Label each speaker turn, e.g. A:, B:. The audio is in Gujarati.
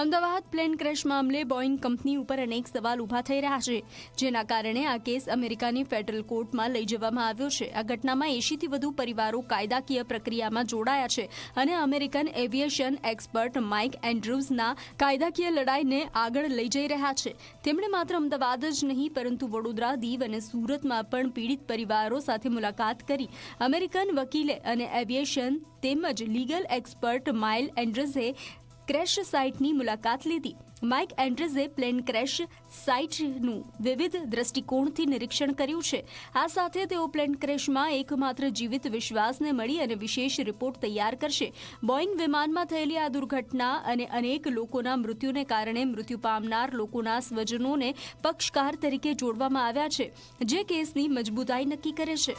A: અમદાવાદ પ્લેન ક્રેશ મામલે બોઈંગ કંપની ઉપર અનેક સવાલ ઊભા થઈ રહ્યા છે, જેના કારણે આ કેસ અમેરિકાની ફેડરલ કોર્ટમાં લઈ જવામાં આવ્યો છે. આ ઘટનામાં એંશીથી વધુ પરિવારો કાયદાકીય પ્રક્રિયામાં જોડાયા છે અને અમેરિકન એવિએશન એક્સપર્ટ માઇક એન્ડ્રુઝના કાયદાકીય લડાઈને આગળ લઈ જઈ રહ્યા છે. તેમણે માત્ર અમદાવાદ જ નહીં, પરંતુ વડોદરા, દીવ અને સુરતમાં પણ પીડિત પરિવારો સાથે મુલાકાત કરી. અમેરિકન વકીલે અને એવિએશન તેમજ લીગલ એક્સપર્ટ માઇલ એન્ડ્રઝે ક્રેશ સાઇટની મુલાકાત લીધી. માઇક એન્ડ્રીઝે પ્લેન ક્રેશ સાઇટનું વિવિધ દ્રષ્ટિકોણથી નિરીક્ષણ કર્યું છે. આ સાથે તેઓ પ્લેન ક્રેશમાં એકમાત્ર જીવિત વિશ્વાસને મળી અને વિશેષ રિપોર્ટ તૈયાર કરશે. બોઇંગ વિમાનમાં થયેલી આ દુર્ઘટના અને અનેક લોકોના મૃત્યુને કારણે મૃત્યુ પામનાર લોકોના સ્વજનોને પક્ષકાર તરીકે જોડવામાં આવ્યા છે, જે કેસની મજબૂતાઈ નક્કી કરે છે.